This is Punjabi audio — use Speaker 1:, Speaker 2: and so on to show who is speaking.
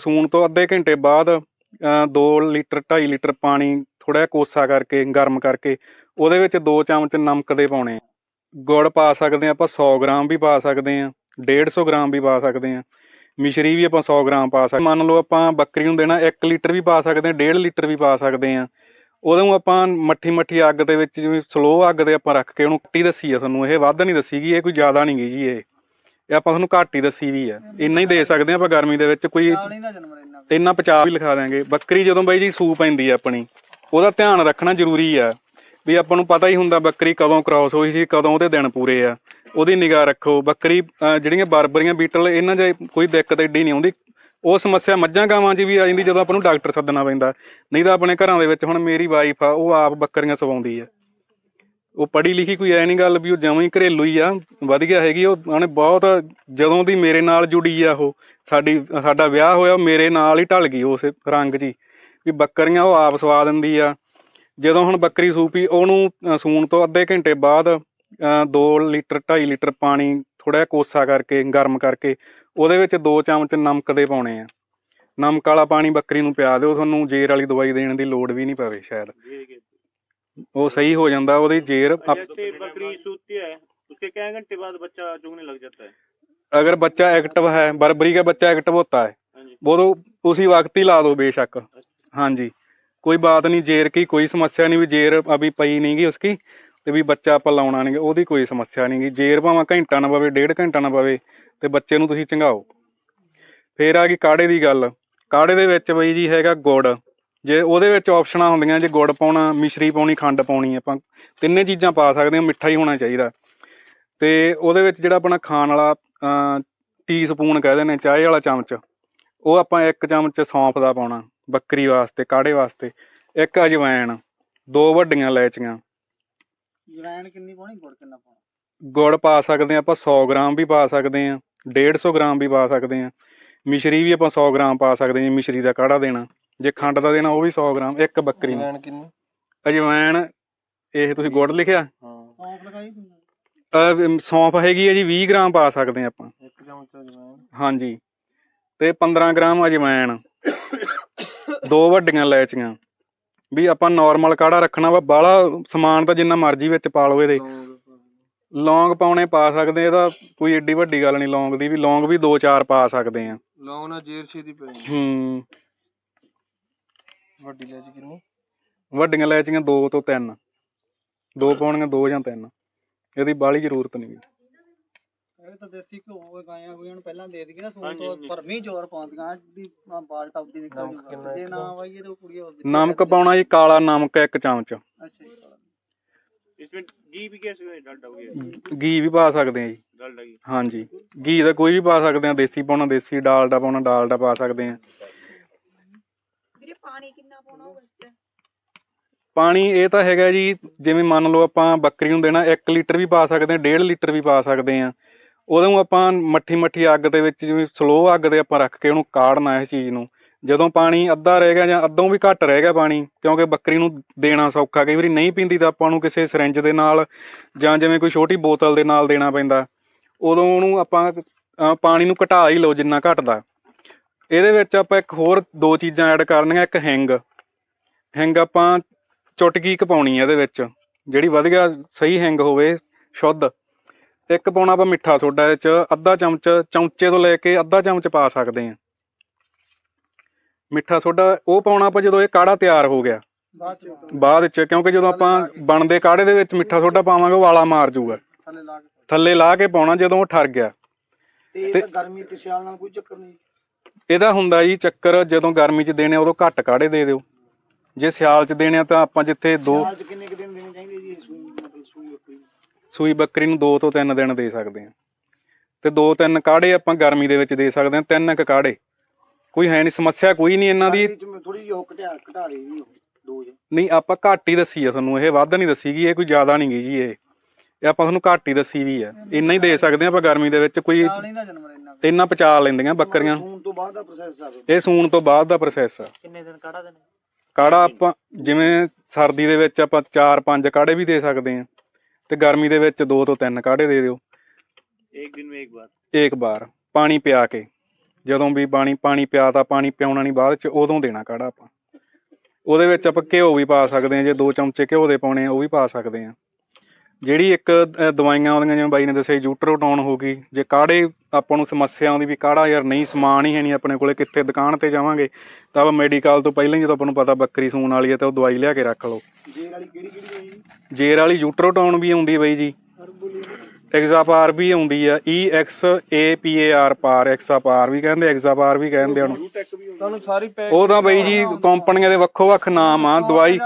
Speaker 1: ਸੂਣ ਤੋਂ ਅੱਧੇ ਘੰਟੇ ਬਾਅਦ 2 ਲੀਟਰ 2.5 ਲੀਟਰ ਪਾਣੀ ਥੋੜਾ ਜਿਹਾ ਕੋਸਾ ਕਰਕੇ, ਗਰਮ ਕਰਕੇ, ਉਹਦੇ ਵਿੱਚ 2 ਚਮਚ ਨਮਕ ਦੇ ਪਾਉਣੇ ਗੁੜ ਪਾ ਸਕਦੇ ਆ ਆਪਾਂ 100 ਗ੍ਰਾਮ ਵੀ ਪਾ ਸਕਦੇ ਆ 150 ਗ੍ਰਾਮ ਵੀ ਪਾ ਸਕਦੇ ਆ। ਮਿਸ਼ਰੀ ਵੀ ਆਪਾਂ 100 ਗ੍ਰਾਮ ਪਾ ਸਕਦੇ ਮੰਨ ਲਓ ਆਪਾਂ ਬੱਕਰੀ ਨੂੰ ਦੇਣਾ 1 ਲੀਟਰ ਵੀ ਪਾ ਸਕਦੇ ਆ 1.5 ਲੀਟਰ ਵੀ ਪਾ ਸਕਦੇ ਆ। ਉਹਨੂੰ ਆਪਾਂ ਮੱਠੀ ਮੱਠੀ ਅੱਗ ਦੇ ਵਿੱਚ ਜਿਵੇਂ ਸਲੋ ਅੱਗ ਦੇ ਆਪਾਂ ਰੱਖ ਕੇ ਉਹਨੂੰ ਕੱਟੀ ਦੱਸੀ ਆ ਤੁਹਾਨੂੰ ਇਹ ਵੱਧ ਨਹੀਂ ਦੱਸੀ ਗੀ ਇਹ ਕੋਈ ਜ਼ਿਆਦਾ ਨਹੀਂ ਗੀ ਜੀ ਇਹ। ਇਹ ਆਪਾਂ ਤੁਹਾਨੂੰ ਘੱਟ ਹੀ ਦੱਸੀ ਵੀ ਆ। ਇੰਨਾ ਹੀ ਦੇ ਸਕਦੇ ਆ ਆਪਾਂ ਗਰਮੀ ਦੇ ਵਿੱਚ ਕੋਈ
Speaker 2: ਨਾਲ ਨਹੀਂ ਦਾ ਜਨਮ ਇੰਨਾ
Speaker 1: ਤੇ ਇੰਨਾ ਵੀ ਲਿਖਾ ਦਾਂਗੇ ਬੱਕਰੀ ਜਦੋਂ ਬਾਈ ਜੀ ਸੂ ਪੈਂਦੀ ਆ ਆਪਣੀ ਉਹਦਾ ਧਿਆਨ ਰੱਖਣਾ ਜ਼ਰੂਰੀ ਆ ਵੀ ਆਪਾਂ ਨੂੰ ਪਤਾ ਹੀ ਹੁੰਦਾ ਬੱਕਰੀ ਕਦੋਂ ਕ੍ਰਾਸ ਹੋਈ ਸੀ ਕਦੋਂ ਉਹਦੇ ਦਿਨ ਪੂਰੇ ਆ। ਉਹਦੀ ਨਿਗਾਹ ਰੱਖੋ। ਬੱਕਰੀ ਜਿਹੜੀਆਂ ਬਰਬਰੀਆਂ ਬੀਟਲ ਇਹਨਾਂ 'ਚ ਕੋਈ ਦਿੱਕਤ ਏਡੀ ਨਹੀਂ ਆਉਂਦੀ। ਉਹ ਸਮੱਸਿਆ ਮੱਝਾਂ ਗਾਵਾਂ 'ਚ ਵੀ ਆ ਜਾਂਦੀ ਜਦੋਂ ਆਪਾਂ ਨੂੰ ਡਾਕਟਰ ਸੱਦਣਾ ਪੈਂਦਾ। ਨਹੀਂ ਤਾਂ ਆਪਣੇ ਘਰਾਂ ਦੇ ਵਿੱਚ ਹੁਣ ਮੇਰੀ ਵਾਈਫ ਆ ਉਹ ਆਪ ਬੱਕਰੀਆਂ ਸਵਾਉਂਦੀ ਆ। ਉਹ ਪੜ੍ਹੀ ਲਿਖੀ ਕੋਈ ਐ ਨਹੀਂ ਗੱਲ ਵੀ ਉਹ ਜਮਾਂ ਹੀ ਘਰੇਲੂ ਹੀ ਆ ਵਧੀਆ ਹੈਗੀ ਉਹ ਉਹਨੇ ਬਹੁਤ ਜਦੋਂ ਦੀ ਮੇਰੇ ਨਾਲ ਜੁੜੀ ਆ ਉਹ, ਸਾਡੀ, ਸਾਡਾ ਵਿਆਹ ਹੋਇਆ ਉਹ ਮੇਰੇ ਨਾਲ ਹੀ ਢਲ ਗਈ ਉਸ ਰੰਗ ਜੀ, ਵੀ ਬੱਕਰੀਆਂ ਉਹ ਆਪ ਸਵਾ ਦਿੰਦੀ ਆ। ਜਦੋਂ ਹੁਣ ਬੱਕਰੀ ਸੂਪੀ, ਉਹਨੂੰ ਸੂਣ ਤੋਂ ਅੱਧੇ ਘੰਟੇ ਬਾਅਦ 2 ਲੀਟਰ 2.5 ਲੀਟਰ ਪਾਣੀ ਥੋੜਾ ਜਿਹਾ ਕੋਸਾ ਕਰਕੇ, ਗਰਮ ਕਰਕੇ, ਉਹਦੇ ਵਿੱਚ 2 ਚਮਚ ਨਮਕ ਦੇ ਪਾਉਣੇ ਆ। ਨਮਕ ਵਾਲਾ ਪਾਣੀ ਬੱਕਰੀ ਨੂੰ ਪਿਆ ਦਿਓ, ਤੁਹਾਨੂੰ ਜੇਰ ਵਾਲੀ ਦਵਾਈ ਦੇਣ ਦੀ ਲੋੜ ਵੀ ਨਹੀਂ ਪਵੇ, ਸ਼ਾਇਦ। ਉਹ ਸਹੀ ਹੋ ਜਾਂਦਾ ਉਹਦੀ ਜੇਰ ਅਪ-
Speaker 3: जैसे बकरी सूती है उसके क्या घंटे बाद बच्चा चुगने लग जाता है
Speaker 1: अगर बच्चा एक्टिव है बरबरी का बच्चा एक्टिव होता है
Speaker 3: हाँ जी
Speaker 1: वो तो उसी वक्त ही ला दो बेशक हाँ जी कोई बात नहीं जेर की कोई समस्या नहीं भी जेर अभी पई नहीं गी उसकी ਤੇ ਵੀ ਬੱਚਾ ਆਪਾਂ ਲਾਉਣਾ ਨਹੀਂ ਉਹਦੀ ਕੋਈ ਸਮੱਸਿਆ ਨਹੀਂ ਗੀ ਜੇਰ ਭਾਵੇਂ ਘੰਟਾ ਨਾ ਪਵੇ ਡੇਢ ਘੰਟਾ ਨਾ ਪਵੇ ਤੇ ਬੱਚੇ ਨੂੰ ਤੁਸੀਂ ਚੰਗਾਓ ਫੇਰ ਆ ਗਈ ਕਾੜੇ ਦੀ ਗੱਲ ਕਾੜੇ ਦੇ ਵਿੱਚ ਬਈ ਜੀ ਹੈਗਾ ਗੁੜ ਜੇ ਉਹਦੇ ਵਿੱਚ ਆਪਸ਼ਨਾਂ ਹੁੰਦੀਆਂ ਜੇ ਗੁੜ ਪਾਉਣਾ ਮਿਸ਼ਰੀ ਪਾਉਣੀ ਖੰਡ ਪਾਉਣੀ ਆਪਾਂ ਤਿੰਨੇ ਚੀਜ਼ਾਂ ਪਾ ਸਕਦੇ ਹਾਂ ਮਿੱਠਾ ਹੀ ਹੋਣਾ ਚਾਹੀਦਾ। ਤੇ ਉਹਦੇ ਵਿੱਚ ਜਿਹੜਾ ਆਪਣਾ ਖਾਣ ਵਾਲਾ ਟੀ ਸਪੂਨ ਕਹਿੰਦੇ ਨੇ ਚਾਹ ਵਾਲਾ ਚਮਚ ਉਹ ਆਪਾਂ ਇੱਕ ਚਮਚ ਸੌਂਫ ਦਾ ਪਾਉਣਾ ਬੱਕਰੀ ਵਾਸਤੇ ਕਾੜੇ ਵਾਸਤੇ। ਇੱਕ ਅਜਵਾਇਣ ਦੋ ਵੱਡੀਆਂ ਇਲਾਇਚੀਆਂ।
Speaker 2: ਜਵੈਣ ਕਿੰਨੀ ਪਾਉਣੀ ਗੁੜ ਕਿੰਨਾ ਪਾਉਣਾ?
Speaker 1: ਗੁੜ ਪਾ ਸਕਦੇ ਹਾਂ ਆਪਾਂ 100 ਗ੍ਰਾਮ ਵੀ ਪਾ ਸਕਦੇ ਹਾਂ 150 ਗ੍ਰਾਮ ਵੀ ਪਾ ਸਕਦੇ ਹਾਂ। ਮਿਸ਼ਰੀ ਵੀ ਆਪਾਂ 100 ਗ੍ਰਾਮ ਪਾ ਸਕਦੇ ਜੇ ਮਿਸ਼ਰੀ ਦਾ ਕਾੜਾ ਦੇਣਾ। ਜੇ ਖੰਡ ਦਾ ਦੇਣਾ ਉਹ ਵੀ 100 ਗ੍ਰਾਮ ਇੱਕ ਬੱਕਰੀ ਨੂੰ। ਅਜਵਾਇਣ ਇਹ ਤੁਸੀਂ ਗੁੜ ਲਿਖਿਆ?
Speaker 2: ਸੌਂਫ
Speaker 1: ਸੌਂਫ ਹੈਗੀ ਹੈ ਜੀ 20 ਗ੍ਰਾਮ ਪਾ ਸਕਦੇ ਆਪਾਂ। ਹਾਂਜੀ। ਤੇ 15 ਗ੍ਰਾਮ ਅਜਵਾਇਣ। ਦੋ ਵੱਡੀਆਂ ਇਲਾਇਚੀਆਂ। ਵੀ ਆਪਾਂ ਨਾਰਮਲ ਕਾੜਾ ਰੱਖਣਾ ਵਾ ਬਾਲਾ ਸਮਾਨ ਤਾਂ ਜਿੰਨਾ ਮਰਜ਼ੀ ਵਿੱਚ ਪਾ ਲਓ ਇਹਦੇ। ਲੌਂਗ ਪਾਉਣੇ ਪਾ ਸਕਦੇ ਇਹਦਾ ਕੋਈ ਏਡੀ ਵੱਡੀ ਗੱਲ ਨਹੀਂ ਲੌਂਗ ਦੀ ਵੀ ਲੌਂਗ ਵੀ 2-4 ਪਾ ਸਕਦੇ ਆ
Speaker 3: ਲੌਂਗ ਨਾਲ ਜੇਰ ਛੇਦੀ
Speaker 1: ਪੈ
Speaker 3: ਵੱਡੀ ਲੈਚੀ ਕਿੰਨੀ
Speaker 1: ਵੱਡੀਆਂ ਲੈਚੀਆਂ 2 ਤੋਂ ਤਿੰਨ। ਦੋ ਪਾਉਣੀਆਂ ਦੋ ਜਾਂ ਤਿੰਨ। ਇਹਦੀ ਬਾਹਲੀ ਜ਼ਰੂਰਤ ਨਹੀਂ
Speaker 2: ਇਹ
Speaker 3: ਨਮਕ
Speaker 1: ਪਾਉਣਾ ਜੀ ਕਾਲਾ ਨਮਕ ਇੱਕ ਚਮਚ। ਘੀ ਵੀ ਪਾ ਸਕਦੇ ਆ ਜੀ। ਹਾਂਜੀ। ਘੀ ਦਾ ਕੋਈ ਵੀ ਪਾ ਸਕਦੇ ਆ ਦੇਸੀ ਪਾਉਣਾ ਦੇਸੀ ਡਾਲਡਾ ਪਾਉਣਾ ਡਾਲਡਾ ਪਾ ਸਕਦੇ ਆ।
Speaker 4: ਪਾਣੀ ਕਿੰਨਾ ਪਾਉਣਾ ਉਸ ਚ?
Speaker 1: ਪਾਣੀ ਇਹ ਤਾਂ ਹੈਗਾ ਜੀ ਜਿਵੇਂ ਮੰਨ ਲਓ ਆਪਾਂ ਬੱਕਰੀ ਨੂੰ ਦੇਣਾ 1 ਲੀਟਰ ਵੀ ਪਾ ਸਕਦੇ ਆ 1.5 ਲੀਟਰ ਵੀ ਪਾ ਸਕਦੇ ਆ ਉਹਨੂੰ ਆਪਾਂ ਮੱਠੀ ਮੱਠੀ ਅੱਗ ਦੇ ਵਿੱਚ ਜਿਵੇਂ ਸਲੋ ਅੱਗ ਤੇ ਆਪਾਂ ਰੱਖ ਕੇ ਉਹਨੂੰ ਕਾੜਨਾ ਇਸ ਚੀਜ਼ ਨੂੰ। ਜਦੋਂ ਪਾਣੀ ਅੱਧਾ ਰਹਿ ਗਿਆ ਜਾਂ ਅੱਧੋਂ ਵੀ ਘੱਟ ਰਹਿ ਗਿਆ ਪਾਣੀ ਕਿਉਂਕਿ ਬੱਕਰੀ ਨੂੰ ਦੇਣਾ ਸੌਖਾ ਕਈ ਵਾਰੀ ਨਹੀਂ ਪੀਂਦੀ ਤਾਂ ਆਪਾਂ ਨੂੰ ਕਿਸੇ ਸਿਰਿੰਜ ਦੇ ਨਾਲ ਜਾਂ ਜਿਵੇਂ ਕੋਈ ਛੋਟੀ ਬੋਤਲ ਦੇ ਨਾਲ ਦੇਣਾ ਪੈਂਦਾ। ਉਦੋਂ ਉਹਨੂੰ ਆਪਾਂ ਪਾਣੀ ਨੂੰ ਘਟਾ ਹੀ ਲਓ ਜਿੰਨਾ ਘਟਦਾ। ਇਹਦੇ ਵਿੱਚ ਆਪਾਂ ਇੱਕ ਹੋਰ ਦੋ ਚੀਜ਼ਾਂ ਐਡ ਕਰਨੀਆਂ ਇੱਕ ਹਿੰਗ। ਹਿੰਗ ਆਪਾਂ ਚੁਟਕੀ ਕੁ ਪਾਉਣੀ ਹੈ ਇਹਦੇ ਵਿੱਚ ਜਿਹੜੀ ਵਧੀਆ ਸਹੀ ਹਿੰਗ ਹੋਵੇ ਸ਼ੁੱਧ। ਇੱਕ ਪਾਉਣਾ ਆਪਾਂ ਮਿੱਠਾ ਸੋਡਾ ਇਹ ਚ ਅੱਧਾ ਚਮਚ ਚਮਚੇ ਤੋਂ ਲੈ ਕੇ ਅੱਧਾ ਚਮਚ ਪਾ ਸਕਦੇ ਹਾਂ ਮਿੱਠਾ ਸੋਡਾ ਉਹ ਪਾਉਣਾ ਆਪਾਂ ਜਦੋਂ ਇਹ ਕਾੜਾ ਤਿਆਰ ਹੋ ਗਿਆ।
Speaker 2: ਬਾਅਦ
Speaker 1: ਵਿੱਚ ਕਿਉਂਕਿ ਜਦੋਂ ਆਪਾਂ ਬਣਦੇ ਕਾੜੇ ਦੇ ਵਿੱਚ ਮਿੱਠਾ ਸੋਡਾ ਪਾਵਾਂਗੇ ਉਹ ਵਾਲਾ ਮਾਰ ਜਾਊਗਾ
Speaker 2: ਥੱਲੇ ਲਾ ਕੇ।
Speaker 1: ਪਾਉਣਾ ਜਦੋਂ ਉਹ ਠਰ ਗਿਆ।
Speaker 2: ਤਾਂ ਗਰਮੀ ਤੇ ਸਿਆਲ ਨਾਲ ਕੋਈ ਚੱਕਰ ਨਹੀਂ।
Speaker 1: ਇਹਦਾ ਹੁੰਦਾ ਜੀ ਚੱਕਰ ਜਦੋਂ ਗਰਮੀ 'ਚ ਦੇਣੇ ਉਦੋਂ ਘੱਟ ਕਾੜੇ ਦੇ ਦਿਓ। ਜੇ ਸਿਆਲ 'ਚ ਦੇਣੇ ਆ ਤਾਂ ਆਪਾਂ ਜਿੱਥੇ ਦੋ
Speaker 2: ਸਿਆਲ ਚ ਕਿੰਨੇ ਕੁ ਦਿਨ ਦੇਣੇ ਚਾਹੀਦੇ ਜੀ? ਸੂਈ ਬੱਕਰੀ। ਨੂੰ?
Speaker 1: ਸੂਈ ਬੱਕਰੀ ਨੂੰ 2 ਤੋਂ 3 ਦਿਨ ਦੇ ਸਕਦੇ ਆ। ਤੇ 2-3 ਕਾੜੇ ਆਪਾਂ ਗਰਮੀ ਦੇ ਵਿੱਚ ਦੇ ਸਕਦੇ ਆ ਤਿੰਨ ਕੁ ਕਾੜੇ ਕੋਈ ਹੈ ਨਹੀਂ ਸਮੱਸਿਆ ਕੋਈ ਨਹੀਂ ਇਹਨਾਂ ਦੀ।
Speaker 2: ਚ ਥੋੜੀ ਜਿਹੀ ਉਹ ਘਟਾ ਘਟਾ ਲਈ ਜੀ ਉਹ ਡੋਜ਼
Speaker 1: ਨਹੀਂ ਆਪਾਂ ਘੱਟ ਹੀ ਦੱਸੀ ਆ ਤੁਹਾਨੂੰ ਇਹ ਵੱਧ ਨਹੀਂ ਦੱਸੀ ਗਈ ਇਹ ਕੋਈ ਜ਼ਿਆਦਾ ਨਹੀਂ ਗਈ ਜੀ ਇਹ। ਇਹ ਆਪਾਂ ਤੁਹਾਨੂੰ ਘੱਟ ਹੀ ਦੱਸੀ ਵੀ ਹੈ ਇੰਨਾ ਹੀ ਦੇ ਸਕਦੇ ਆ ਆਪਾਂ ਗਰਮੀ ਦੇ ਵਿੱਚ ਕੋਈ
Speaker 2: ਨਾਲ ਇੰਨਾ
Speaker 1: ਪਚਾ ਲੈਂਦੀਆਂ ਬੱਕਰੀਆਂ।
Speaker 2: ਸੂਣ ਤੋਂ ਬਾਅਦ ਦਾ ਪ੍ਰੋਸੈਸ ਆ
Speaker 1: ਇਹ ਸੂਣ ਤੋਂ ਬਾਅਦ ਦਾ ਪ੍ਰੋਸੈਸ ਆ।
Speaker 3: ਕਿੰਨੇ ਦਿਨ ਕਾੜਾ ਦੇਣੇ?
Speaker 1: ਕਾੜਾ ਆਪਾਂ ਜਿਵੇਂ ਸਰਦੀ ਦੇ ਵਿੱਚ ਆਪਾਂ 4-5 ਕਾੜੇ ਵੀ ਦੇ ਸਕਦੇ ਆ। ਤੇ ਗਰਮੀ ਦੇ ਵਿੱਚ ਦੋ ਤੋਂ ਤਿੰਨ ਕਾੜੇ ਦੇ ਦਿਓ।
Speaker 3: ਇੱਕ ਦਿਨ ਵਿੱਚ ਇੱਕ ਵਾਰ।
Speaker 1: ਇੱਕ ਵਾਰ ਪਾਣੀ ਪਿਆ ਕੇ। ਜਦੋਂ ਵੀ ਪਾਣੀ ਪਾਣੀ ਪਿਆਤਾ ਪਾਣੀ ਪਿਉਣਾ ਨਹੀਂ ਬਾਅਦ ਚ ਉਦੋਂ ਦੇਣਾ ਕਾੜਾ ਆਪਾਂ। ਉਹਦੇ ਵਿੱਚ ਆਪਾਂ ਘਿਓ ਵੀ ਪਾ ਸਕਦੇ ਆ ਜੇ ਦੋ ਚਮਚੇ ਘਿਓ ਦੇ ਪਾਉਣੇ ਆ ਉਹ ਵੀ ਪਾ ਸਕਦੇ ਆ। ਜਿਹੜੀ ਇੱਕ ਦਵਾਈਆਂ ਆਉਂਦੀਆਂ ਜਿਵੇਂ ਬਾਈ ਨੇ ਦੱਸਿਆ ਜੂਟਰੋਟੌਨ ਹੋ ਗਈ ਜੇ ਕਾੜੇ ਆਪਾਂ ਨੂੰ ਸਮੱਸਿਆ ਆਉਂਦੀ ਵੀ ਕਾੜਾ ਯਾਰ ਨਹੀਂ ਸਮਾਨ ਹੀ ਹੈ ਨਹੀਂ ਆਪਣੇ ਕੋਲੇ ਕਿੱਥੇ ਦੁਕਾਨ ਤੇ ਜਾਵਾਂਗੇ ਤਾਂ ਆਪਾਂ ਮੈਡੀਕਲ ਤੋਂ ਪਹਿਲਾਂ ਹੀ ਜਦੋਂ ਆਪਾਂ ਨੂੰ ਪਤਾ ਬੱਕਰੀ ਸੂਣ ਵਾਲੀ ਹੈ ਤਾਂ ਉਹ ਦਵਾਈ ਲਿਆ ਕੇ ਰੱਖ ਲਓ।
Speaker 2: ਜੇਰ ਵਾਲੀ ਕਿਹੜੀ ਕਿਹੜੀ ਹੈ ਜੀ?
Speaker 1: ਜੇਰ ਵਾਲੀ ਜੂਟਰੋਟੌਨ ਵੀ ਆਉਂਦੀ ਬਾਈ ਜੀ। ਐਗਜ਼ਾਪਾਰ ਵੀ ਆਉਂਦੀ ਆ E X A P A R ਪਾਰ ਐਗਜ਼ਾਪਾਰ ਵੀ ਕਹਿੰਦੇ ਐਗਜ਼ਾਪਾਰ ਵੀ ਕਹਿੰਦੇ ਉਹਨੂੰ।
Speaker 5: ਤੁਹਾਨੂੰ ਸਾਰੀ ਪੈਕ
Speaker 1: ਉਹ ਤਾਂ ਬਾਈ ਜੀ ਕੰਪਨੀਆਂ ਦੇ ਵੱਖੋ ਵੱਖ ਨਾਮ ਆ ਦਵਾਈ